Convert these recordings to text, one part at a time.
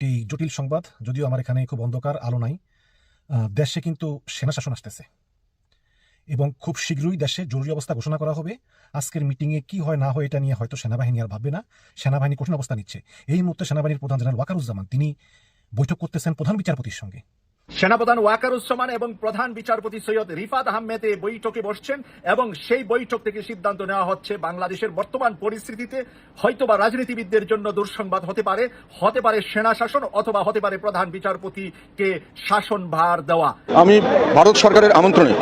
একটি জটিল সংবাদ, যদিও আমার এখানে খুব অন্ধকার, আলো নাই। দেশে কিন্তু সেনা শাসন আসতেছে। এবং খুব শীঘ্রই দেশে জরুরি অবস্থা ঘোষণা করা হবে। আজকের মিটিংয়ে কি হয়, না হয় এটা নিয়ে হয়তো সেনাবাহিনী আর ভাববে না। সেনাবাহিনী কঠিন অবস্থা নিচ্ছে। এই মুহূর্তে সেনাবাহিনীর প্রধান জেনারেল ওয়াকারুজ্জামান, তিনি বৈঠক করতেছেন প্রধান বিচারপতির সঙ্গে। সেনাপ্রধান ওয়াকার ওয়াকারুজ্জামান এবং প্রধান বিচারপতি সৈয়দ রিফাত আহমেদ বৈঠকে বসছেন এবং সেই বৈঠক থেকে সিদ্ধান্ত নেওয়া হচ্ছে বাংলাদেশের বর্তমান পরিস্থিতিতে হয়তোবা রাজনীতিবিদদের জন্য দুঃসংবাদ হতে পারে হতে পারে সেনা শাসন অথবা হতে পারে প্রধান বিচারপতিকে শাসন ভার দেওয়া। আমি ভারত সরকারের আমন্ত্রণে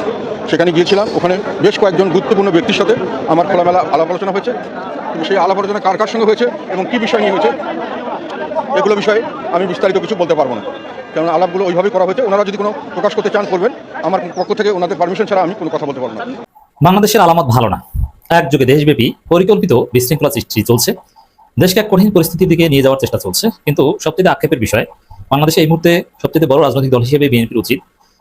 সেখানে গিয়েছিলাম, ওখানে বেশ কয়েকজন গুরুত্বপূর্ণ ব্যক্তির সাথে আমার খোলামেলা আলাপ আলোচনা হয়েছে। সেই আলাপ আলোচনা কার কার সঙ্গে হয়েছে এবং কী বিষয় নিয়ে হয়েছে, এগুলো বিষয়ে আমি বিস্তারিত কিছু বলতে পারব না। কারণ আলাপগুলো ওইভাবে করা হয়েছে। ওনারা যদি কোনো প্রকাশ করতে চান করবেন। আমার পক্ষ থেকে ওনাদের পারমিশন ছাড়া আমি কোনো কথা বলতে পারব না। বাংলাদেশের আলামত ভালো না। একযোগে দেশব্যাপী পরিকল্পিত বিশৃঙ্খলা সৃষ্টি চলছে। দেশকে এক কঠিন পরিস্থিতির দিকে নিয়ে যাওয়ার চেষ্টা চলছে। কিন্তু সবচেয়ে আক্ষেপের বিষয় বাংলাদেশে এই মুহূর্তে সবচেয়ে বড় রাজনৈতিক দল হিসেবে বিএনপির উচিত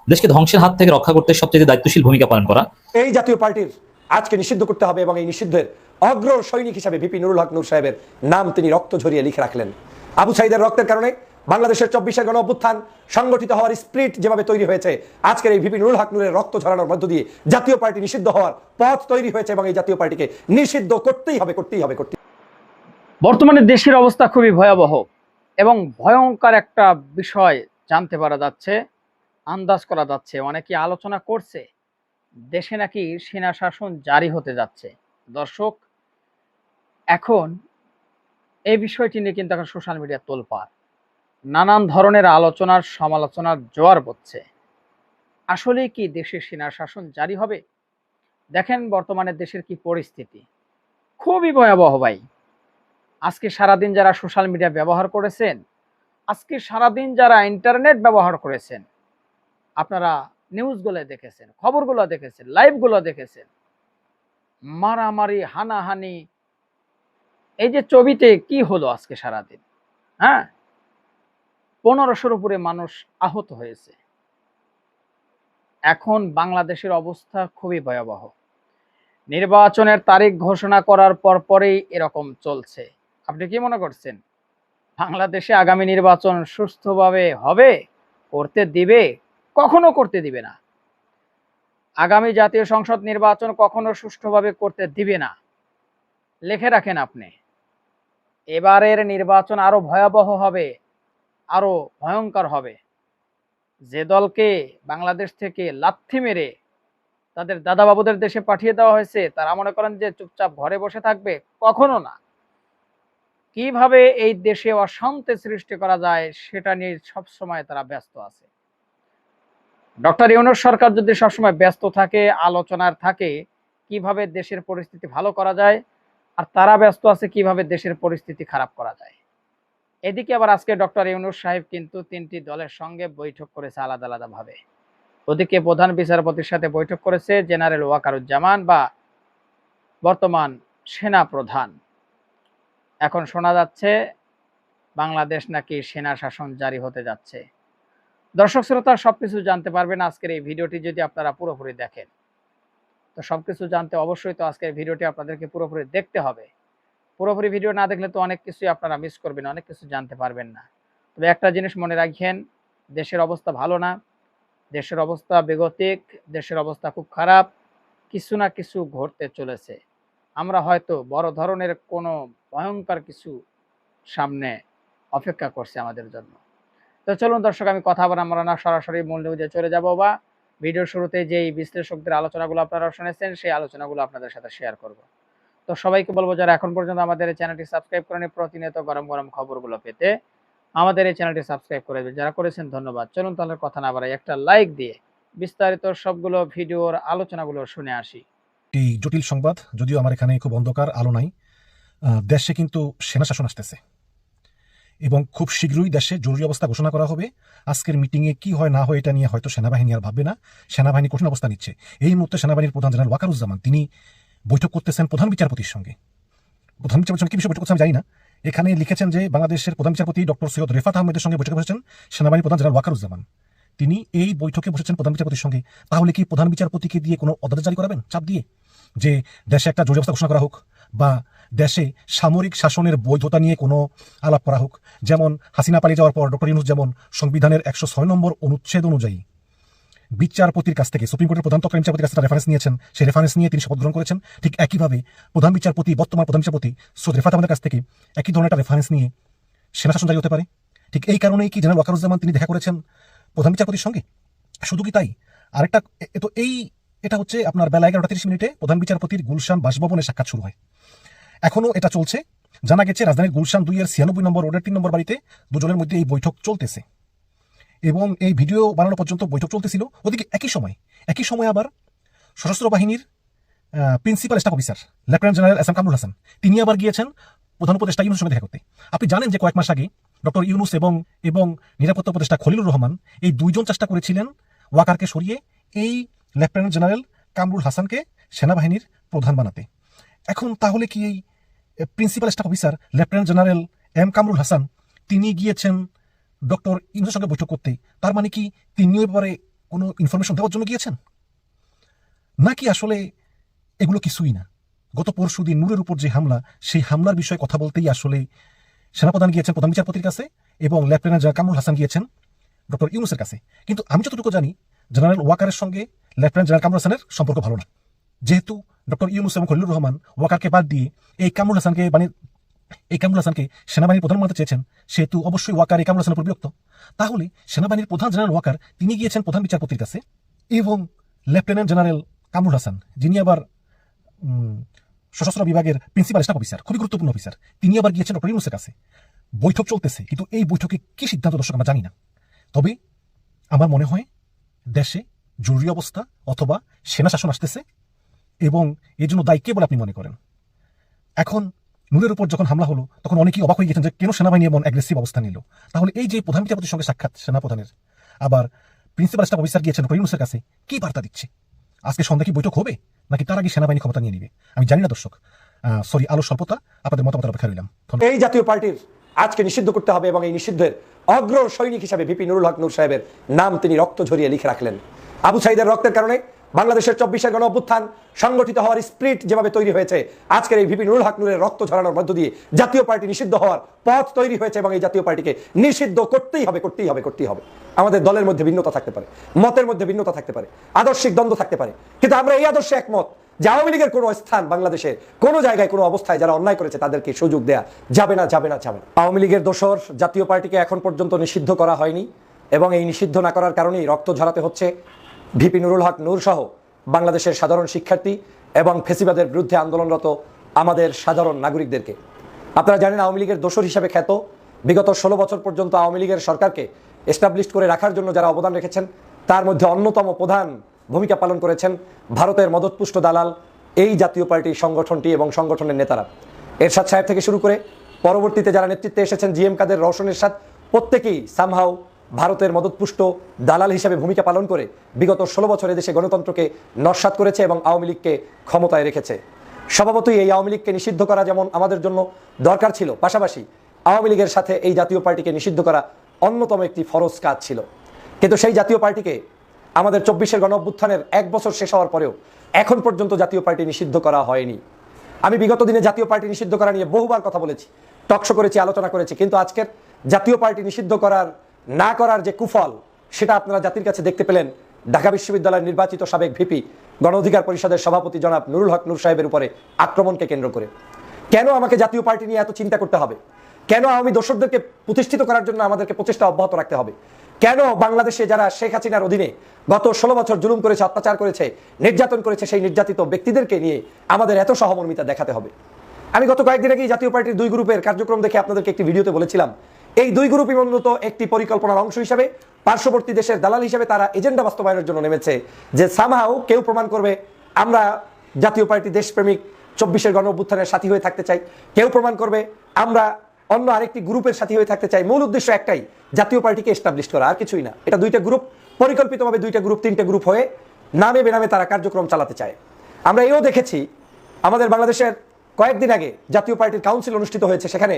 দেশকে ধ্বংসের হাত থেকে রক্ষা করতে সবচেয়ে দায়িত্বশীল ভূমিকা পালন করা। এই জাতীয় পার্টির আজকে নিষিদ্ধ করতে হবে এবং এই নিষিদ্ধের অগ্র সৈনিক হিসাবে ভিপি নুরুল হক নূর সাহেবের নাম তিনি রক্ত ঝরিয়ে লিখে রাখলেন। আবু সাইদের রক্তের কারণে বাংলাদেশের চব্বিশের গণ অভ্যুত্থান সংগঠিত হওয়ার স্প্রিট যেভাবে তৈরি হয়েছে, আজকের এই ভিপি নুরুল হক নূরের রক্ত ঝরানোর মধ্য দিয়ে জাতীয় পার্টি নিষিদ্ধ হওয়ার পথ তৈরি হয়েছে এবং এই জাতীয় পার্টিকে নিষিদ্ধ করতেই হবে করতেই হবে, করতেই বর্তমানে দেশের অবস্থা খুবই ভয়াবহ এবং ভয়ঙ্কর একটা বিষয় জানতে পারা যাচ্ছে, আন্দাজ করা যাচ্ছে, অনেকে আলোচনা করছে, দেশে নাকি সেনা শাসন জারি হতে যাচ্ছে। দর্শক, এখন এই বিষয়টি নিয়ে কিন্তু এখন সোশ্যাল মিডিয়া তোলপাড়। নানান ধরনের আলোচনার, সমালোচনার জোয়ার বচ্ছে। আসলে কি দেশে সেনা শাসন জারি হবে? দেখেন বর্তমানে দেশের কি পরিস্থিতি। খুবই ভয়াবহ ভাই। আজকে সারাদিন যারা সোশ্যাল মিডিয়া ব্যবহার করেছেন, আজকে সারাদিন যারা ইন্টারনেট ব্যবহার করেছেন, আপনারা নিউজগুলো দেখেছেন, খবরগুলো দেখেছেন, লাইভগুলো দেখেছেন, মারামারি, হানাহানি, এই যে ছবিতে কি হলো আজকে সারাদিন? হ্যাঁ? পনেরোশোর উপরে মানুষ আহত হয়েছে। এখন বাংলাদেশের অবস্থা খুবই ভয়াবহ। নির্বাচনের তারিখ ঘোষণা করার পর পরেই এরকম চলছে। আপনি কি মনে করছেন? বাংলাদেশে আগামী নির্বাচন সুস্থভাবে হবে? করতে দিবে? কখনো করতে দিবে না। আগামী জাতীয় সংসদ নির্বাচন কখনো সুষ্ঠুভাবে করতে দিবে না। লিখে রাখেন আপনি। এবারের নির্বাচন আরও ভয়াবহ হবে। আরও ভয়ঙ্কর হবে। যে দলকে বাংলাদেশ থেকে লাথি মেরে তাদের দাদা বাবুদের দেশে পাঠিয়ে দেওয়া হয়েছে, তারা মনে করেন যে চুপচাপ ঘরে বসে থাকবে, কখনো না। কীভাবে এই দেশে অশান্তি সৃষ্টি করা যায় সেটা নিয়ে সবসময় তারা ব্যস্ত আছে। ডক্টর ইউনুস সরকার যদি সবসময় ব্যস্ত থাকে, আলোচনার থাকে, কীভাবে দেশের পরিস্থিতি ভালো করা যায়, আর তারা ব্যস্ত আছে কীভাবে দেশের পরিস্থিতি খারাপ করা যায়। এদিকে আবার আজকে ডক্টর ইউনুস সাহেব কিন্তু তিনটি দলের সঙ্গে বৈঠক করেছে আলাদা আলাদা ভাবে ওদিকে প্রধান বিচারপতির সাথে বৈঠক করেছে জেনারেল ওয়াকারুজ্জামান বা বর্তমান সেনা প্রধান। এখন শোনা যাচ্ছে বাংলাদেশ নাকি সেনা শাসন জারি হতে যাচ্ছে। দর্শক শ্রোতা, সবকিছু জানতে পারবেন আজকের এই ভিডিওটি যদি আপনারা পুরোপুরি দেখেন। তো সবকিছু জানতে অবশ্যই তো আজকের ভিডিওটি আপনাদেরকে পুরোপুরি দেখতে হবে। পুরোপুরি ভিডিও না দেখলে তো অনেক কিছুই আপনারা মিস করবেন, অনেক কিছু জানতে পারবেন না। তবে একটা জিনিস মনে রাখেন, দেশের অবস্থা ভালো না, দেশের অবস্থা বেগতিক, দেশের অবস্থা খুব খারাপ, কিছু না কিছু ঘটতে চলেছে। আমরা হয়তো বড় ধরনের কোনো ভয়ঙ্কর কিছু সামনে অপেক্ষা করছে আমাদের জন্য। তো চলুন দর্শক, আমি কথা বলা আমরা না সরাসরি মূল নিউজে চলে যাব বা ভিডিওর শুরুতে যেই বিশ্লেষকদের আলোচনাগুলো আপনারা শুনেছেন, সেই আলোচনাগুলো আপনাদের সাথে শেয়ার করব। তো সবাইকে বলব যারা এখন পর্যন্ত আমাদের এই চ্যানেলটি সাবস্ক্রাইব করেনি, প্রতিনিয়ত গরম গরম খবরগুলো পেতে আমাদের এই চ্যানেলটি সাবস্ক্রাইব করে দেবেন। যারা করেছেন, ধন্যবাদ। চলুন তাহলে কথা না বাড়াই, একটা লাইক দিয়ে বিস্তারিত সবগুলো ভিডিওর আলোচনাগুলো শুনে আসি। একটি জটিল সংবাদ, যদিও আমার এখানে খুব অন্ধকার, আলো নাই। দেশে কিন্তু সেনা শাসন আসতেছে। এবং খুব শীঘ্রই দেশে জরুরি অবস্থা ঘোষণা করা হবে। আজকের মিটিংয়ে কি হয়, না হয় এটা নিয়ে হয়তো সেনাবাহিনী আর ভাববে না। সেনাবাহিনী কঠিন অবস্থা নিচ্ছে। এই মুহূর্তে সেনাবাহিনীর প্রধান জেনারেল ওয়াকারুজ্জামান, তিনি বৈঠক করতেছেন প্রধান বিচারপতির সঙ্গে। প্রধান বিচারপতির সঙ্গে কি বিষয়ে বৈঠক করছেন আমি জানি না। এখানে লিখেছেন যে বাংলাদেশের প্রধান বিচারপতি ডক্টর সৈয়দ রেফাত আহমেদের সঙ্গে বৈঠকে বসেছেন সেনাবাহিনী প্রধান জেনারেল ওয়াকারুজ্জামান। তিনি এই বৈঠকে বসেছেন প্রধান বিচারপতির সঙ্গে। তাহলে কি প্রধান বিচারপতিকে দিয়ে কোনো অর্ডার জারি করাবেন? চাপ দিয়ে? যে দেশে একটা জরুরি অবস্থা ঘোষণা করা হোক বা দেশে সামরিক শাসনের বৈধতা নিয়ে কোনো আলাপ করা হোক। যেমন হাসিনা পালিয়ে যাওয়ার পর ডক্টর ইউনুস যেমন সংবিধানের একশো ছয় নম্বর অনুচ্ছেদ অনুযায়ী বিচারপতির কাছ থেকে সুপ্রিম কোর্টের প্রধান তৎকালীন বিচারপতির কাছে রেফারেন্স নিয়েছেন। সেই রেফারেন্স নিয়ে তিনি শপথ গ্রহণ করেছেন। ঠিক একইভাবে প্রধান বিচারপতি, বর্তমান প্রধান বিচারপতি সৈয়দ রেফাত আমাদের কাছ থেকে একই ধরনের একটা রেফারেন্স নিয়ে সেনা শাসন জারি হতে পারে। ঠিক এই কারণেই কি জেনারেল ওয়াকারুজ্জামান তিনি দেখা করেছেন প্রধান বিচারপতির সঙ্গে? শুধু কি তাই? আরেকটা তো এই, এটা হচ্ছে আপনার বেলা এগারোটা তিরিশ মিনিটে প্রধান বিচারপতির গুলশান বাসভবনে সাক্ষাৎ শুরু হয়। এখনও এটা চলছে। জানা গেছে রাজধানীর গুলশান দুই এর ছিয়ানব্বই নম্বর রোডের তিন নম্বর বাড়িতে দুজনের মধ্যে এই বৈঠক চলতেছে। এবং এই ভিডিও বানানো পর্যন্ত বৈঠক চলতেছিল। ওদিকে একই সময় একই সময় আবার সশস্ত্র বাহিনীর principal staff officer lieutenant general S M Kamrul Hasan তিনি আবার গিয়েছেন প্রধান উপদেষ্টা ইউনুসের সঙ্গে দেখা করতে। আপনি জানেন যে কয়েক মাস আগে ডক্টর ইউনুস এবং এবং নিরাপত্তা উপদেষ্টা খলিলুর রহমান এই দুইজন চেষ্টা করেছিলেন ওয়াকারকে সরিয়ে এই লেফটেন্যান্ট জেনারেল কামরুল হাসানকে সেনাবাহিনীর প্রধান বানাতে। এখন তাহলে কি এই principal staff officer lieutenant general M Kamrul Hasan, তিনি গিয়েছেন ডক্টর ইউনুসের সঙ্গে বৈঠক করতে, তার মানে কি তিনিও এবারে কোনো ইনফরমেশন দেওয়ার জন্য গিয়েছেন? নাকি আসলে এগুলো কিছুই না? গত পরশু দিন নূরের উপর যে হামলা, সেই হামলার বিষয়ে কথা বলতেই আসলে সেনাপ্রধান গিয়েছেন প্রধান বিচারপতির কাছে এবং লেফটেন্যান্ট জেনারেল কামরুল হাসান গিয়েছেন ডক্টর ইউনুসের কাছে। কিন্তু আমি যতটুকু জানি, জেনারেল ওয়াকারের সঙ্গে লেফটেন্যান্ট জেনারেল কামরুল হাসানের সম্পর্ক ভালো না। যেহেতু ডক্টর ইউনুস এবং খলিলুর রহমান ওয়াকারকে বাদ দিয়ে এই কামরুল হাসানকে মানে এই কামরুল হাসানকে সেনাবাহিনীর প্রধান বানাতে চেয়েছেন, সেহেতু অবশ্যই ওয়াকার এই কামরুল হাসানের উপর বিরক্ত। তাহলে সেনাবাহিনীর প্রধান জেনারেল ওয়াকার, তিনি গিয়েছেন প্রধান বিচারপতির কাছে? এবং লেফটেন্যান্ট জেনারেল কামরুল হাসান, যিনি আবার সশস্ত্র বিভাগের প্রিন্সিপাল, স্টাফ অফিসার, খুবই গুরুত্বপূর্ণ অফিসার, তিনি আবার গিয়েছেন ডক্টর ইউনুসের কাছে। বৈঠক চলতেছে, কিন্তু এই বৈঠকে কি সিদ্ধান্ত দর্শক আমরা জানি না। তবে আমার মনে হয় দেশে জরুরি অবস্থা অথবা সেনা শাসন আসতেছে এবং এর জন্য দায়ী কে বলে আপনি মনে করেন? এখন নূরের উপর যখন হামলা হলো, তখন অনেকেই অবাক হয়ে গেছেন যে কেন সেনাবাহিনী এমন অ্যাগ্রেসিভ অবস্থা নিল। তাহলে এই যে প্রধান বিচারপতির সঙ্গে সাক্ষাৎ সেনাপ্রধানের, আবার প্রিন্সিপাল স্টাফ অফিসার গিয়েছেন ইউনুসের কাছে, কি বার্তা দিচ্ছে? আজকে সন্ধ্যা কি বৈঠক হবে? নাকি তার আগে সেনাবাহিনী ক্ষমতা নিয়ে নিবে? আমি জানি না দর্শক। সরি আলো স্বল্পতা, আপনাদের মতামতের অপেক্ষা রইলাম। এই জাতীয় পার্টির আজকে নিষিদ্ধ করতে হবে এবং এই নিষিদ্ধের অগ্র সৈনিক হিসাবে ভিপি নুরুল হক নূর সাহেবের নাম তিনি রক্ত ঝরিয়ে লিখে রাখলেন। আবু সাইদের রক্তের কারণে বাংলাদেশের চব্বিশের গণ অভ্যুত্থান সংগঠিত হওয়ার স্প্রিট যেভাবে তৈরি হয়েছে, আজকের এই ভিপি নুরুল হক নূরের রক্ত ঝরানোর মধ্য দিয়ে জাতীয় পার্টি নিষিদ্ধ হওয়ার পথ তৈরি হয়েছে এবং এই জাতীয় পার্টিকে নিষিদ্ধ করতেই হবে করতেই হবে করতেই হবে। আমাদের দলের মধ্যে ভিন্নতা থাকতে পারে, মতের মধ্যে ভিন্নতা থাকতে পারে, আদর্শিক দ্বন্দ্ব থাকতে পারে। কিন্তু আমরা এই আদর্শে একমত যে আওয়ামী লীগের কোনো স্থান বাংলাদেশের কোনো জায়গায়, কোনো অবস্থায় যারা অন্যায় করেছে তাদেরকে সুযোগ দেয়া যাবে না যাবে না যাবে না। আওয়ামী লীগের দোসর জাতীয় পার্টিকে এখন পর্যন্ত নিষিদ্ধ করা হয়নি এবং এই নিষিদ্ধ না করার কারণেই রক্ত ঝরাতে হচ্ছে। ভিপি নুরুল হক নূর সহ বাংলাদেশের সাধারণ শিক্ষার্থী এবং ফেসিবাদের বিরুদ্ধে আন্দোলনরত আমাদের সাধারণ নাগরিকদেরকে। আপনারা জানেন আওয়ামী লীগের দোষর হিসাবে খ্যাত। বিগত ষোলো বছর পর্যন্ত আওয়ামী লীগের সরকারকে এস্টাবলিশ করে রাখার জন্য যারা অবদান রেখেছেন, তার মধ্যে অন্যতম প্রধান ভূমিকা পালন করেছেন ভারতের মদতপুষ্ট দালাল, এই জাতীয় পার্টির সংগঠনটি এবং সংগঠনের নেতারা। এরশাদ সাহেব থেকে শুরু করে পরবর্তীতে যারা নেতৃত্বে এসেছেন জিএম কাদের রওশন এরশাদ প্রত্যেকেই সামহাও ভারতের মদতপুষ্ট দালাল হিসেবে ভূমিকা পালন করে বিগত ষোলো বছর দেশে গণতন্ত্রকে নস্বাত করেছে এবং আওয়ামী লীগকে ক্ষমতায় রেখেছে। স্বভাবতই এই আওয়ামী লীগকে নিষিদ্ধ করা যেমন আমাদের জন্য দরকার ছিল, পাশাপাশি আওয়ামী লীগের সাথে এই জাতীয় পার্টিকে নিষিদ্ধ করা অন্যতম একটি ফরজ কাজ ছিল। কিন্তু সেই জাতীয় পার্টিকে আমাদের চব্বিশের গণ অভ্যুত্থানের এক বছর শেষ হওয়ার পরেও এখন পর্যন্ত জাতীয় পার্টি নিষিদ্ধ করা হয়নি। আমি বিগত দিনে জাতীয় পার্টি নিষিদ্ধ করা নিয়ে বহুবার কথা বলেছি, টকশো করেছি, আলোচনা করেছি, কিন্তু আজকের জাতীয় পার্টি নিষিদ্ধ করার না করার যে কুফল, সেটা আপনারা জাতির কাছে দেখতে পেলেন। ঢাকা বিশ্ববিদ্যালয়ের নির্বাচিত সাবেক ভিপি, গণ অধিকার পরিষদের সভাপতি জনাব নুরুল হক নুর সাহেবের উপরে আক্রমণকে কেন্দ্র করে। কেন আমাকে জাতীয় পার্টি নিয়ে এত চিন্তা করতে হবে? কেন আওয়ামী দর্শকদেরকে প্রতিষ্ঠিত করার জন্য আমাদেরকে প্রচেষ্টা অব্যাহত রাখতে হবে? কেন বাংলাদেশে যারা শেখ হাসিনার অধীনে গত ষোলো বছর জুলুম করেছে, অত্যাচার করেছে, নির্যাতন করেছে, সেই নির্যাতিত ব্যক্তিদেরকে নিয়ে আমাদের এত সহমর্মিতা দেখাতে হবে? আমি গত কয়েকদিন আগেই জাতীয় পার্টির দুই গ্রুপের কার্যক্রম দেখে আপনাদেরকে একটি ভিডিওতে বলেছিলাম এই দুই গ্রুপই মূলত একটি পরিকল্পনার অংশ হিসাবে পার্শ্ববর্তী দেশের দালাল হিসাবে তারা এজেন্ডা বাস্তবায়নের জন্য নেমেছে, যে সামহাও কেউ প্রমাণ করবে আমরা জাতীয় পার্টি দেশপ্রেমিক চব্বিশের গণ অভ্যুত্থানের সাথী হয়ে থাকতে চাই। কেউ প্রমাণ করবে আমরা অন্য আরেকটি গ্রুপের সাথী হয়ে থাকতে চাই। মূল উদ্দেশ্য একটাই, জাতীয় পার্টিকে এস্টাবলিশ করা, আর কিছুই না। এটা দুইটা গ্রুপ পরিকল্পিতভাবে দুইটা গ্রুপ তিনটে গ্রুপ হয়ে নামে বেনামে তারা কার্যক্রম চালাতে চায়। আমরা এও দেখেছি, আমাদের বাংলাদেশের কয়েকদিন আগে জাতীয় পার্টির কাউন্সিল অনুষ্ঠিত হয়েছে, সেখানে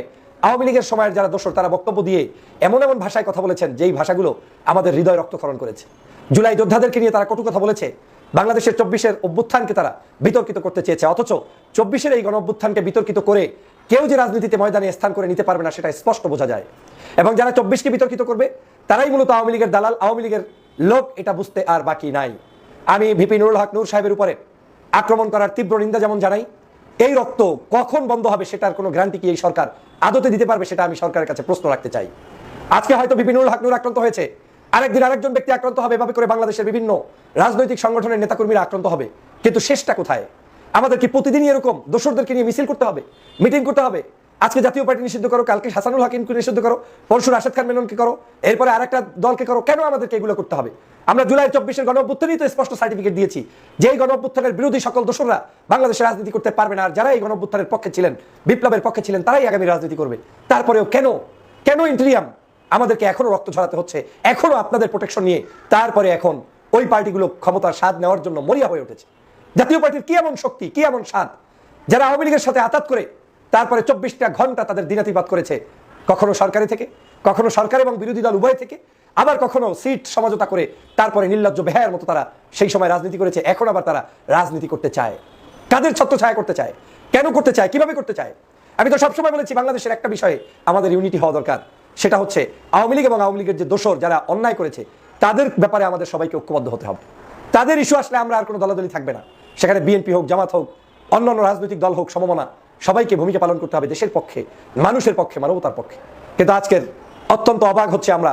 আওয়ামী লীগের সময়ের যারা দোষর, তারা বক্তব্য দিয়ে এমন এমন ভাষায় কথা বলেছেন, যেই ভাষাগুলো আমাদের হৃদয় রক্তক্ষরণ করেছে। জুলাই যোদ্ধাদেরকে নিয়ে তারা কটু কথা বলেছে। বাংলাদেশের চব্বিশের অভ্যুত্থানকে তারা বিতর্কিত করতে চেয়েছে। অথচ চব্বিশের এই গণ অভ্যুত্থানকে বিতর্কিত করে কেউ যে রাজনীতিতে ময়দানে স্থান করে নিতে পারবে না, সেটা স্পষ্ট বোঝা যায়। এবং যারা চব্বিশকে বিতর্কিত করবে, তারাই মূলত আওয়ামী লীগের দালাল, আওয়ামী লীগের লোক, এটা বুঝতে আর বাকি নাই। আমি ভিপি নুরুল হক নূর সাহেবের উপরে আক্রমণ করার তীব্র নিন্দা যেমন জানাই এই রক্ত কখন বন্ধ হবে সেটার কোনো গ্যারান্টি কি এই সরকার আদতে দিতে পারবে সেটা আমি সরকারের কাছে প্রশ্ন রাখতে চাই। আজকে হয়তো বিপিনুল হক নূর আক্রান্ত হয়েছে। আরেকদিন আরেকজন ব্যক্তি আক্রান্ত হবে এভাবে করে বাংলাদেশের বিভিন্ন রাজনৈতিক সংগঠনের নেতাকর্মীরা আক্রান্ত হবে। কিন্তু শেষটা কোথায়? আমাদের কি প্রতিদিনই এরকম দোসরদেরকে নিয়ে মিছিল করতে হবে? মিটিং করতে হবে? আজকে জাতীয় পার্টি নিষিদ্ধ করো, কালকে হাসানুল হাকিমকে নিষিদ্ধ করো পরশু রাশেদ খান মেননকে করো, এরপরে আরেকটা দলকে করো, কেন আমাদেরকে এগুলো করতে হবে? আমরা জুলাই চব্বিশের গণঅভ্যুত্থানই তো স্পষ্ট সার্টিফিকেট দিয়েছি, যে এই গণ অভ্যুত্থানের বিরোধী সকল দোসররা বাংলাদেশে রাজনীতি করতে পারবে না, আর যারা এই গণ অভ্যুত্থানের পক্ষে ছিলেন, বিপ্লবের পক্ষে ছিলেন, তারাই আগামী রাজনীতি করবে। তারপরেও কেন? কেন ইন্ট্রিয়াম? আমাদেরকে এখনও রক্ত ঝরাতে হচ্ছে, এখনও আপনাদের প্রোটেকশন নিয়ে, তারপরে এখন ওই পার্টিগুলো ক্ষমতার স্বাদ নেওয়ার জন্য মরিয়া হয়ে উঠেছে। জাতীয় পার্টির কি এমন শক্তি, কি এমন স্বাদ? যারা আওয়ামী লীগের সাথে আতাত করে তারপরে চব্বিশটা ঘণ্টা তাদের দিনাতিপাত করেছে। কখনো সরকারি থেকে, কখনো সরকার এবং বিরোধী দল উভয় থেকে, আবার কখনো সিট সমঝোতা করে তারপরে নির্লজ্জ বেহায়ের মতো তারা সেই সময় রাজনীতি করেছে, এখন আবার তারা রাজনীতি করতে চায়। কাদের ছত্র ছায়া করতে চায়? কেন করতে চায়? কীভাবে করতে চায়? আমি তো সবসময় বলেছি, বাংলাদেশের একটা বিষয়ে আমাদের ইউনিটি হওয়া দরকার। সেটা হচ্ছে, আওয়ামী লীগ এবং আওয়ামী লীগের যে দোষর যারা অন্যায় করেছে, তাদের ব্যাপারে আমাদের সবাইকে ঐক্যবদ্ধ হতে হবে। তাদের ইস্যু আসলে আমরা আর কোনো দলাদলি থাকবে না। সেখানে বিএনপি হোক, জামাত হোক, অন্যান্য রাজনৈতিক দল হোক, সমমনা সবাইকে ভূমিকা পালন করতে হবে দেশের পক্ষে, মানুষের পক্ষে, মানবতার পক্ষে। কিন্তু আজকের অত্যন্ত অবাক হচ্ছে আমরা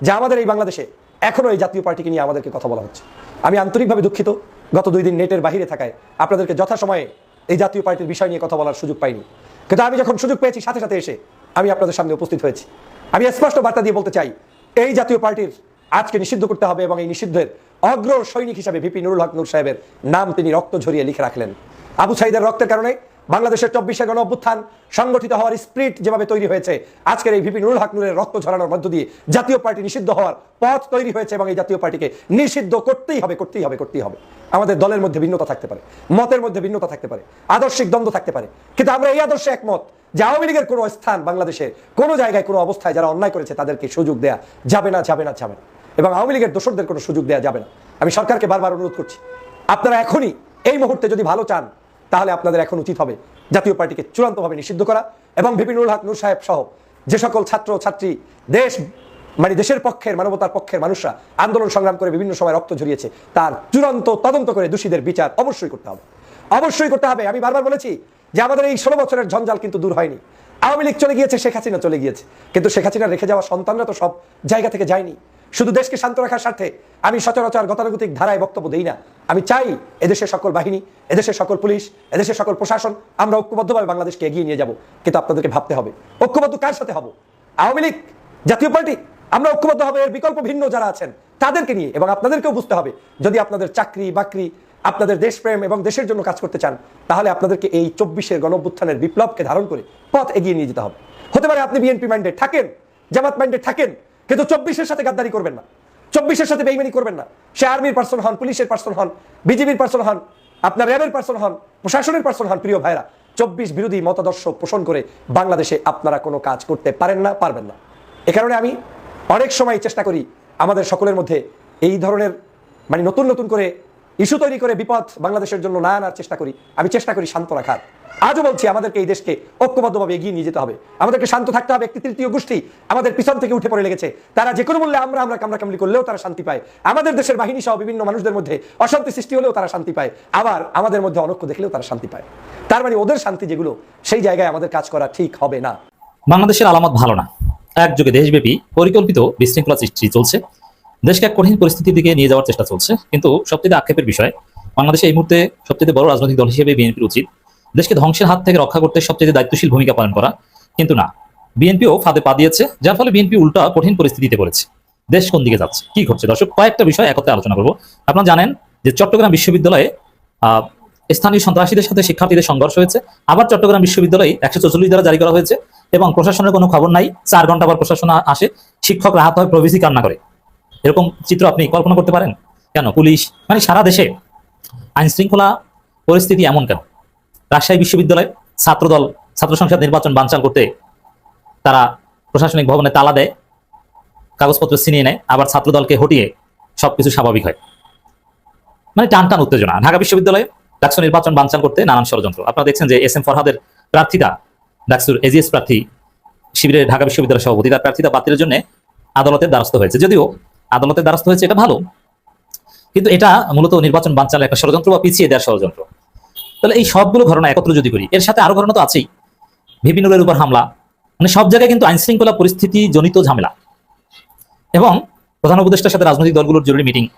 যে আমাদের এই বাংলাদেশে এখনও এই জাতীয় পার্টিকে নিয়ে আমাদেরকে কথা বলা হচ্ছে। আমি আন্তরিকভাবে দুঃখিত, গত দুই দিন নেটের বাহিরে থাকায় আপনাদেরকে যথাসময়ে এই জাতীয় পার্টির বিষয় নিয়ে কথা বলার সুযোগ পাইনি। কিন্তু আমি যখন সুযোগ পেয়েছি, সাথে সাথে এসে আমি আপনাদের সামনে উপস্থিত হয়েছি। আমি স্পষ্ট বার্তা দিয়ে বলতে চাই, এই জাতীয় পার্টির আজকে নিষিদ্ধ করতে হবে এবং এই নিষিদ্ধের অগ্র সৈনিক হিসাবে ভিপি নুরুল হক নূর সাহেবের নাম তিনি রক্ত ঝরিয়ে লিখে রাখলেন। আবু সাইদের রক্তের কারণে বাংলাদেশের চব্বিশে গণ অভ্যুত্থান সংগঠিত হওয়ার স্প্রিট যেভাবে তৈরি হয়েছে, আজকের এই ভিপি নুরুল হক নূরের রক্ত ঝরানোর মধ্য দিয়ে জাতীয় পার্টি নিষিদ্ধ হওয়ার পথ তৈরি হয়েছে এবং এই জাতীয় পার্টিকে নিষিদ্ধ করতেই হবে করতেই হবে করতেই হবে। আমাদের দলের মধ্যে ভিন্নতা থাকতে পারে, মতের মধ্যে ভিন্নতা থাকতে পারে, আদর্শিক দ্বন্দ্ব থাকতে পারে। কিন্তু আমরা এই আদর্শে একমত যে আওয়ামী লীগের কোনো স্থান বাংলাদেশের কোনো জায়গায় কোনো অবস্থায় যারা অন্যায় করেছে তাদেরকে সুযোগ দেয়া যাবে না যাবে না যাবে না। এবং আওয়ামী লীগের দোষরদের কোনো সুযোগ দেওয়া যাবে না। আমি সরকারকে বারবার অনুরোধ করছি, আপনারা এখনই এই মুহূর্তে যদি ভালো চান তাহলে আপনাদের এখন উচিত হবে জাতীয় পার্টিকে চূড়ান্তভাবে নিষিদ্ধ করা এবং বিপিনুল হক, নূর সাহেব সহ যে সকল ছাত্র, ছাত্রী, দেশ মানে দেশের পক্ষের, মানবতার পক্ষের মানুষরা আন্দোলন সংগ্রাম করে বিভিন্ন সময় রক্ত ঝরিয়েছে, তার চূড়ান্ত তদন্ত করে দোষীদের বিচার অবশ্যই করতে হবে। অবশ্যই করতে হবে। আমি বারবার বলেছি যে আমাদের এই ষোলো বছরের ঝঞ্ঝাল কিন্তু দূর হয়নি। আওয়ামী লীগ চলে গিয়েছে, শেখ হাসিনা চলে গিয়েছে। কিন্তু শেখ হাসিনা রেখে যাওয়া সন্তানরা তো সব জায়গা থেকে যায়নি। শুধু দেশকে শান্ত রাখার স্বার্থে আমি সচরাচর গতানুগতিক ধারায় বক্তব্য দেই না। আমি চাই এদেশের সকল বাহিনী, এদেশের সকল পুলিশ, এদেশের সকল প্রশাসন, আমরা ঐক্যবদ্ধভাবে বাংলাদেশকে এগিয়ে নিয়ে যাব। কিন্তু আপনাদেরকে ভাবতে হবে, ঐক্যবদ্ধ কার সাথে হব? আওয়ামী লীগ, জাতীয় পার্টি, আমরা ঐক্যবদ্ধ হবে এর বিকল্প ভিন্ন যারা আছেন, তাদেরকে নিয়ে এবং আপনাদেরকেও বুঝতে হবে, যদি আপনাদের চাকরি, বাকরি, আপনাদের দেশপ্রেম এবং দেশের জন্য কাজ করতে চান, তাহলে আপনাদেরকে এই চব্বিশের গণঅভ্যুত্থানের বিপ্লবকে ধারণ করে পথ এগিয়ে নিয়ে যেতে হবে। হতে পারে আপনি বিএনপি মাইন্ডে থাকেন, জামাত মাইন্ডে থাকেন কিন্তু চব্বিশের সাথে গাদ্দারি করবেন না। চব্বিশের সাথে বেইমানি করবেন না। সে আর্মির পার্সন হন, পুলিশের পার্সন হন বিজেপির পার্সন হন, আপনার র্যাবের পার্সন হন, প্রশাসনের পার্সন হন, প্রিয় ভাইরা চব্বিশ বিরোধী মতাদর্শ পোষণ করে বাংলাদেশে আপনারা কোনো কাজ করতে পারেন না, পারবেন না। এ কারণে আমি অনেক সময় চেষ্টা করি আমাদের সকলের মধ্যে এই ধরনের মানে নতুন নতুন করে ইস্যু তৈরি করে বিপদ বাংলাদেশের জন্য না আনার চেষ্টা করি, আমি চেষ্টা করি শান্ত রাখার। আজও বলছি, আমাদেরকে এই দেশকে ঐক্যবদ্ধভাবে এগিয়ে নিয়ে যেতে হবে। আমাদেরকে শান্ত থাকতে হবে, একটি তৃতীয় গোষ্ঠী আমাদের পিছন থেকে উঠে পড়ে লেগেছে। তারা যে কোনো মূল্যে আমরা আমরা কামড়াকামড়ি করলেও তারা শান্তি পায়। আমাদের দেশের বাহিনী সহ বিভিন্ন মানুষদের মধ্যে অশান্তি সৃষ্টি হলেও তারা শান্তি পায়। আবার আমাদের মধ্যে অনক্য দেখলেও তারা শান্তি পায়। তার মানে ওদের শান্তি যেগুলো, সেই জায়গায় আমাদের কাজ করা ঠিক হবে না। বাংলাদেশের আলামত ভালো না। একযোগে দেশব্যাপী পরিকল্পিত বিশৃঙ্খলা সৃষ্টি চলছে। দেশকে এক কঠিন পরিস্থিতির দিকে নিয়ে যাওয়ার চেষ্টা চলছে। কিন্তু সবচেয়ে আক্ষেপের বিষয়, বাংলাদেশে এই মুহূর্তে সবচেয়ে বড় রাজনৈতিক দল হিসেবে বিএনপির উচিত। দেশকে ধ্বংসের হাত থেকে রক্ষা করতে সবচেয়ে দায়িত্বশীল ভূমিকা পালন করা। কিন্তু না, বিএনপিও ফাঁদে পা দিয়েছে, যার ফলে বিএনপি উল্টা কঠিন পরিস্থিতিতে পড়েছে। দেশ কোন দিকে যাচ্ছে, কি ঘটছে? দর্শক, কয়েকটা বিষয় একত্রে আলোচনা করব। আপনারা জানেন যে চট্টগ্রাম বিশ্ববিদ্যালয়ে স্থানীয় সন্ত্রাসীদের সাথে শিক্ষার্থীদের সংঘর্ষ হয়েছে। আবার চট্টগ্রাম বিশ্ববিদ্যালয়ে একশো চৌচল্লিশ দ্বারা জারি করা হয়েছে এবং প্রশাসনের কোনো খবর নাই। চার ঘণ্টা পর প্রশাসন আসে, শিক্ষক রাহাত হয় প্রভৃতি কান্না করে। এরকম চিত্র আপনি কল্পনা করতে পারেন? কেন? পুলিশ? মানে সারা দেশে আইন শৃঙ্খলা পরিস্থিতি এমন কেন? রাজশাহী বিশ্ববিদ্যালয়ে ছাত্রদল, ছাত্র সংসদ নির্বাচন বানচাল করতে তারা প্রশাসনিক ভবনে তালা দেয়, কাগজপত্র ছিনিয়ে নেয়, আবার ছাত্রদলকে হটিয়ে সবকিছু স্বাভাবিক হয়। মানে টান টান উত্তেজনা। ঢাকা বিশ্ববিদ্যালয়ে ডাকসু নির্বাচন বানচাল করতে নানান ষড়যন্ত্র। আপনারা দেখছেন যে এস এম ফরহাদের প্রার্থিতা, ডাকসুর এজিএস প্রার্থী শিবিরে ঢাকা বিশ্ববিদ্যালয় সভাপতি, তার প্রার্থিতা বাতিলের জন্য আদালতের দ্বারস্থ হয়েছে। যদিও আদালতের দ্বারস্থ হয়েছে, এটা ভালো। কিন্তু এটা মূলত নির্বাচন বানচালের একটা ষড়যন্ত্র বা পিছিয়ে দেওয়ার ষড়যন্ত্র। তাহলে এই সবগুলো ঘটনা একত্র যদি করি, এর সাথে আরও ঘটনা তো আছেই। ভিপিনুরের উপর হামলা। মানে সব জায়গায় কিন্তু আইন শৃঙ্খলা পরিস্থিতি জনিত ঝামেলা। এবং প্রধান উপদেষ্টার সাথে রাজনৈতিক দলগুলোর জরুরি মিটিং।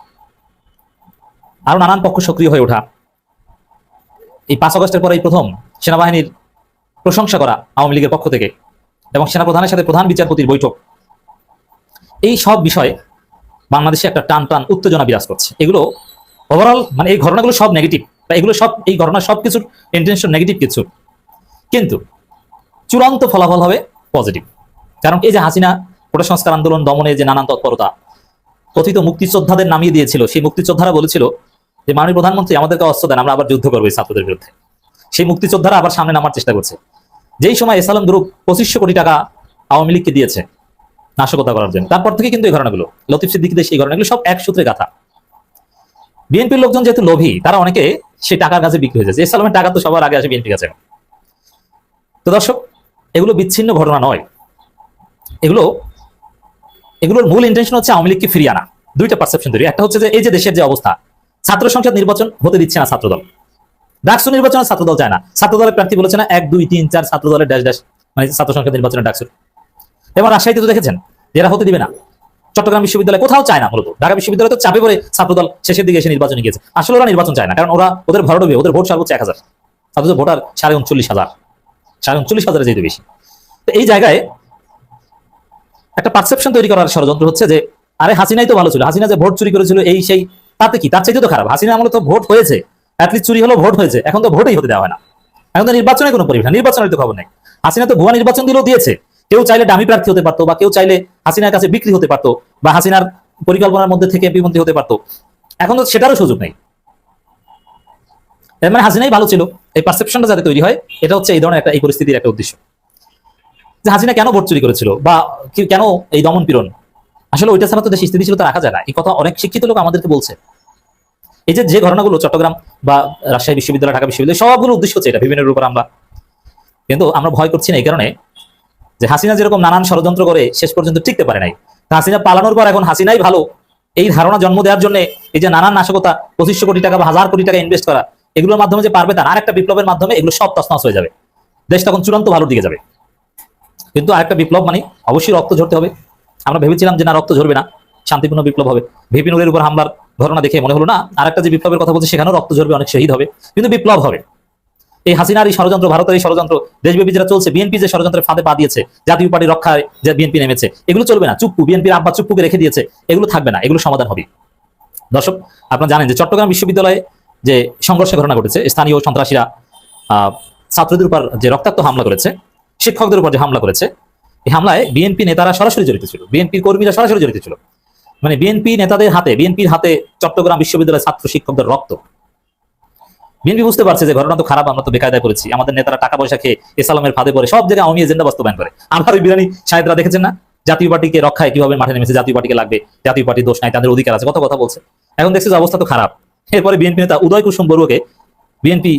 আরও নানান পক্ষ সক্রিয় হয়ে ওঠা। এই পাঁচ আগস্টের পরে এই প্রথম সেনাবাহিনীর প্রশংসা করা আওয়ামী লীগের পক্ষ থেকে। এবং সেনাপ্রধানের সাথে প্রধান বিচারপতির বৈঠক। এই সব বিষয়ে বাংলাদেশে একটা টান টান উত্তেজনা বিরাজ করছে। এগুলো ওভারঅল মানে এই ঘটনাগুলো সব নেগেটিভ বা এগুলো সব এই ঘটনা সব কিছুর ইন্টেনশন নেগেটিভ কিছু। কিন্তু চূড়ান্ত ফলাফল হবে পজিটিভ কারণ এই যে হাসিনা কোটা সংস্কার আন্দোলন দমনে যে নানান তৎপরতা, কথিত মুক্তিযোদ্ধাদের নামিয়ে দিয়েছিল, সেই মুক্তিযোদ্ধারা বলেছিল যে, মাননীয় প্রধানমন্ত্রী, আমাদেরকে অস্ত্র দেন, আমরা আবার যুদ্ধ করব এই ছাত্রদের বিরুদ্ধে। সেই মুক্তিযোদ্ধারা আবার সামনে নামার চেষ্টা করছে। যেই সময় এসালাম গ্রুপ পঁচিশশো কোটি টাকা আওয়ামী লীগকে দিয়েছে নাশকতা করার জন্য। তারপর থেকে কিন্তু এই ঘটনাগুলো, লতিফ সিদ্দিকিদের সেই ঘটনাগুলো সব এক সূত্রে গাথা। বিএনপির লোকজন যেহেতু লোভী, তারা অনেকে সেই টাকার কাছে বিক্রি হয়ে যাচ্ছে এসালামের টাকা তো সবার আগে আসে বিএনপি কাছে। তো দর্শক, এগুলো বিচ্ছিন্ন ঘটনা নয়। এগুলো, এগুলোর মূল ইন্টেনশন হচ্ছে আওয়ামী লীগকে ফিরিয়ে আনা। দুইটা পারসেপশন তৈরি। একটা হচ্ছে যে এই যে দেশের যে অবস্থা, ছাত্র সংসদ নির্বাচন হতে দিচ্ছে না ছাত্রদল। ডাকসু নির্বাচনে ছাত্রদল চায় না। ছাত্রদলের প্রার্থী বলেছে না, এক, দুই, তিন, চার ছাত্রদলের ড্যাশ ড্যাশ মানে ছাত্র সংসদ নির্বাচনে ডাকসু। এবং রাজশাহীতে তো দেখেছেন, এরা হতে দিবে না। চট্টগ্রাম বিশ্ববিদ্যালয় কোথাও চায় না মূলত। ঢাকা বিশ্ববিদ্যালয় তো চাপে পড়ে ছাত্রদল শেষের দিকে এসে নির্বাচনে গিয়েছে। আসলে ওরা নির্বাচন চায় না, কারণ ওরা ওদের ভর ডুবে ওদের ভোট সর্বোচ্চ এক হাজার। অথচ ভোটার সাড়ে উনচল্লিশ হাজার। সাড়ে উনচল্লিশ হাজারের যেহেতু বেশি। তো এই জায়গায় একটা পারসেপশন তৈরি করার ষড়যন্ত্র হচ্ছে যে, আরে হাসিনাই তো ভালো ছিল, হাসিনা যে ভোট চুরি করেছিল এই সেই, তাতে কি? তার চাইতে তো খারাপ। হাসিনা আমলে তো ভোট হয়েছে। অ্যাটলিস্ট চুরি হলো ভোট হয়েছে। এখন তো ভোটই হতে দেওয়া হয় না। এখন তো নির্বাচনে কোনো পরিবেশ নির্বাচনের তো খবর নেই। হাসিনা তো ভুয়া নির্বাচন দিলেও দিয়েছে। কেউ চাইলে ডামি প্রার্থী হতে পারতো বা কেউ চাইলে হাসিনার কাছে বিক্রি হতে পারতো বা হাসিনার পরিকল্পনার মধ্যে থেকে এমপি মন্ত্রী হতে পারতো। এখন তো সেটারও সুযোগ নেই। এর মানে হাসিনাই ভালো ছিল। এই পারসেপশনটা যাতে তৈরি হয়, এটা হচ্ছে এই ধরনের একটা, এই পরিস্থিতির একটা উদ্দেশ্য। যে হাসিনা কেন ভোট চুরি করেছিল বা কেন এই দমন পীড়ন? আসলে ওইটা ছাড়া তো দেশ স্থিতিশীলতা রাখা যায় না। এই কথা অনেক শিক্ষিত লোক আমাদেরকে বলছে। এই যে যে ঘটনাগুলো চট্টগ্রাম বা রাজশাহী বিশ্ববিদ্যালয়, ঢাকা বিশ্ববিদ্যালয়, সবগুলো উদ্দেশ্য হচ্ছে এটা, বিভিন্ন উপর আমরা। কিন্তু আমরা ভয় করছি না এই কারণে। যে হাসিনা যেরকম নানান ষড়যন্ত্র করে শেষ পর্যন্ত টিকতে পারে নাই। হাসিনা পালানোর পর এখন হাসিনাই ভালো। এই ধারণা জন্ম দেওয়ার জন্য এই যে নানান নাশকতা, পঁচিশশো কোটি টাকা বা হাজার কোটি টাকা ইনভেস্ট করা, এগুলোর মাধ্যমে যে পারবে তার আরেকটা বিপ্লবের মাধ্যমে এগুলো সব তসনস হয়ে যাবে। দেশ তখন চূড়ান্ত ভালোর দিকে যাবে। কিন্তু আরেকটা বিপ্লব মানে অবশ্যই রক্ত ঝরতে হবে। আমরা ভেবেছিলাম যে না, রক্ত ঝরবে না, শান্তিপূর্ণ বিপ্লব হবে। ভিপিনুরের উপর হামলার ঘটনা দেখে মনে হলো, না, আরেকটা যে বিপ্লবের কথা বলছে সেখানেও রক্ত ঝরবে, অনেক শহীদ হবে। কিন্তু বিপ্লব হবে। এই হাসিনার এই ষড়যন্ত্র, ভারতের এই ষড়যন্ত্র, দেশব্যাপী যেটা চলছে, বিএনপি যে ষড়যন্ত্রের ফাঁদে পা দিয়েছে, জাতীয় পার্টি রক্ষায় যে বিএনপি নেমেছে, এগুলো চলবে না। চুপ্পু বিএনপির আব্বা চুপ্পুকে রেখে দিয়েছে, এগুলো থাকবে না, এগুলো সমাধান হবে। দর্শক, আপনারা জানেন যে চট্টগ্রাম বিশ্ববিদ্যালয়ে যে সংঘর্ষের ঘটনা ঘটেছে, স্থানীয় সন্ত্রাসীরা ছাত্রদের উপর যে রক্তাক্ত হামলা করেছে, শিক্ষকদের উপর যে হামলা করেছে, এই হামলায় বিএনপি নেতারা সরাসরি জড়িত ছিল, বিএনপির কর্মীরা সরাসরি জড়িত ছিল। মানে বিএনপি নেতাদের হাতে, বিএনপির হাতে চট্টগ্রাম বিশ্ববিদ্যালয়ের ছাত্র শিক্ষকদের রক্ত। বিএনপি বুঝতে পারছে যে ঘটনা তো খারাপ, আমরা তো বেকায়দায় করেছি আমাদের নেতারা টাকা পয়সা খেয়ে ইসলামের ফাঁদে পড়ে, সব জায়গায় আওয়ামী এজেন্ডা বাস্তবায়ন করে। আমার ওই বিরানি সাহেবরা দেখেছেন না? জাতীয় পার্টিকে রক্ষায় কীভাবে মাঠে নেমেছে, জাতীয় পার্টিকে লাগবে, জাতীয় পার্টির দোষ নাই, তাদের অধিকার আছে, কত কথা বলছে। এখন দেখছি যে অবস্থা তো খারাপ। এরপরে বিএনপি নেতা উদয় কুসুম বড়ুয়াকে বিএনপি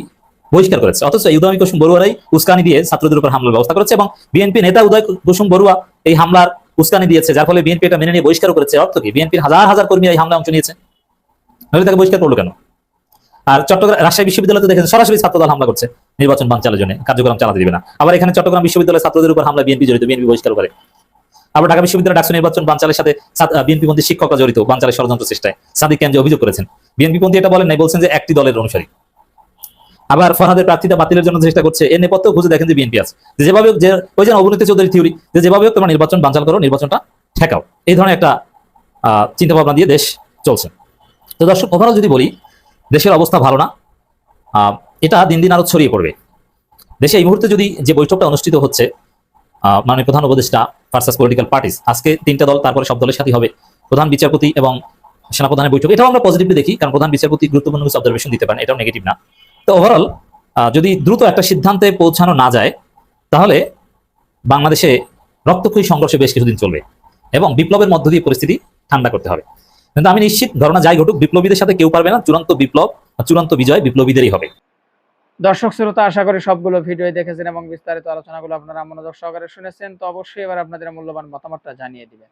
বহিষ্কার করেছে, অথচ এই উদয় কুসুম বড়ুয়ারাই উস্কানি দিয়ে ছাত্রদের উপর হামলার ব্যবস্থা করেছে এবং বিএনপি নেতা উদয় কুসুম বড়ুয়া এই হামলার উস্কানি দিয়েছে, যার ফলে বিএনপি এটা মেনে নিয়ে বহিষ্কার করেছে। অর্থ কি? বিএনপির হাজার হাজার কর্মী এই হামলায় অংশ নিয়েছে। তাকে বহিষ্কার করল কেন? আর চট্টগ্রাম, রাজশাহী বিশ্ববিদ্যালয়তে দেখেন সরাসরি ছাত্রদল হামলা করছে নির্বাচন বানচালের জন্য কার্যক্রম চালাতে দিবে না। আবার এখানে চট্টগ্রাম বিশ্ববিদ্যালয়ের ছাত্রদের উপর হামলা বিএনপি জড়িত, বিএনপি বহিষ্কার করে। আবার ঢাকা বিশ্ববিদ্যালয় ডাকসু নির্বাচন বানচালের সাথে বিএনপি পন্থী শিক্ষকরা জড়িত বানচালের ষড়যন্ত্র চেষ্টায়। সাদিক কেন যে অভিযোগ করেছেন। বিএনপি পন্থী এটা বলেন নাই, বলছেন যে একটি দলের অনুসারী। আবার ফরহাদের প্রার্থিতা বাতিলের জন্য চেষ্টা করছে এর নেপথ্য খুঁজে দেখেন যে বিএনপি আছে। যেভাবে যে, ওই যে অবনীতি চৌধুরী থিওরি, যে যেভাবে তোমরা নির্বাচন বানচাল করো, নির্বাচনটা ঠেকাও। এই ধরনের একটা চিন্তা ভাবনা দিয়ে দেশ চলছে। তো দর্শক ওভারঅল যদি বলি দেশের অবস্থা ভালো না এটা দিন দিন আরও ছড়িয়ে পড়বে। দেশে এই মুহূর্তে যদি যে বৈঠকটা অনুষ্ঠিত হচ্ছে মাননীয় প্রধান উপদেষ্টা ভার্সাস পলিটিক্যাল পার্টিস আজকে তিনটা দল, তারপরে সব দলের সাথে হবে প্রধান বিচারপতি এবং সেনাপ্রধানের বৈঠক। এটাও আমরা পজিটিভলি দেখি, কারণ প্রধান বিচারপতি গুরুত্বপূর্ণ কিছু অবজারভেশন দিতে পারেন, এটাও নেগেটিভ না। তো ওভারঅল যদি দ্রুত একটা সিদ্ধান্তে পৌঁছানো না যায়, তাহলে বাংলাদেশে রক্তক্ষয়ী সংঘর্ষ বেশ কিছুদিন চলবে এবং বিপ্লবের মধ্য দিয়ে পরিস্থিতি ঠান্ডা করতে হবে। কিন্তু আমি নিশ্চিত, ঘটনা যাই ঘটুক, বিপ্লবীদের সাথে কেউ পারবে না, চূড়ান্ত বিপ্লব চূড়ান্ত বিজয় বিপ্লবীদেরই হবে। দর্শক, শ্রোতা, আশা করি সবগুলো ভিডিও দেখেছেন এবং বিস্তারিত আলোচনাগুলো আপনারা মনোযোগ সহকারে শুনেছেন। তো অবশ্যই এবার আপনাদের মূল্যবান মতামতটা জানিয়ে দিবেন।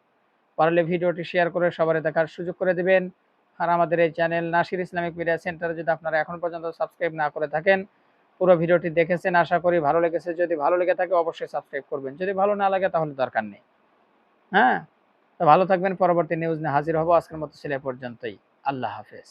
পারলে ভিডিওটি শেয়ার করে সবার দেখার সুযোগ করে দিবেন। আর আমাদের এই channel Nasir Islamic media centre যদি আপনারা এখন পর্যন্ত সাবস্ক্রাইব না করে থাকেন, পুরো ভিডিওটি দেখেছেন, আশা করি ভালো লেগেছে। যদি ভালো লেগে থাকে, অবশ্যই সাবস্ক্রাইব করবেন। যদি ভালো না লাগে, তাহলে দরকার নেই। হ্যাঁ? তো ভালো থাকবেন পরবর্তী নিউজ নিয়ে হাজির হব। আজকের মতো ছেলে পর্যন্তই। আল্লাহ হাফেজ।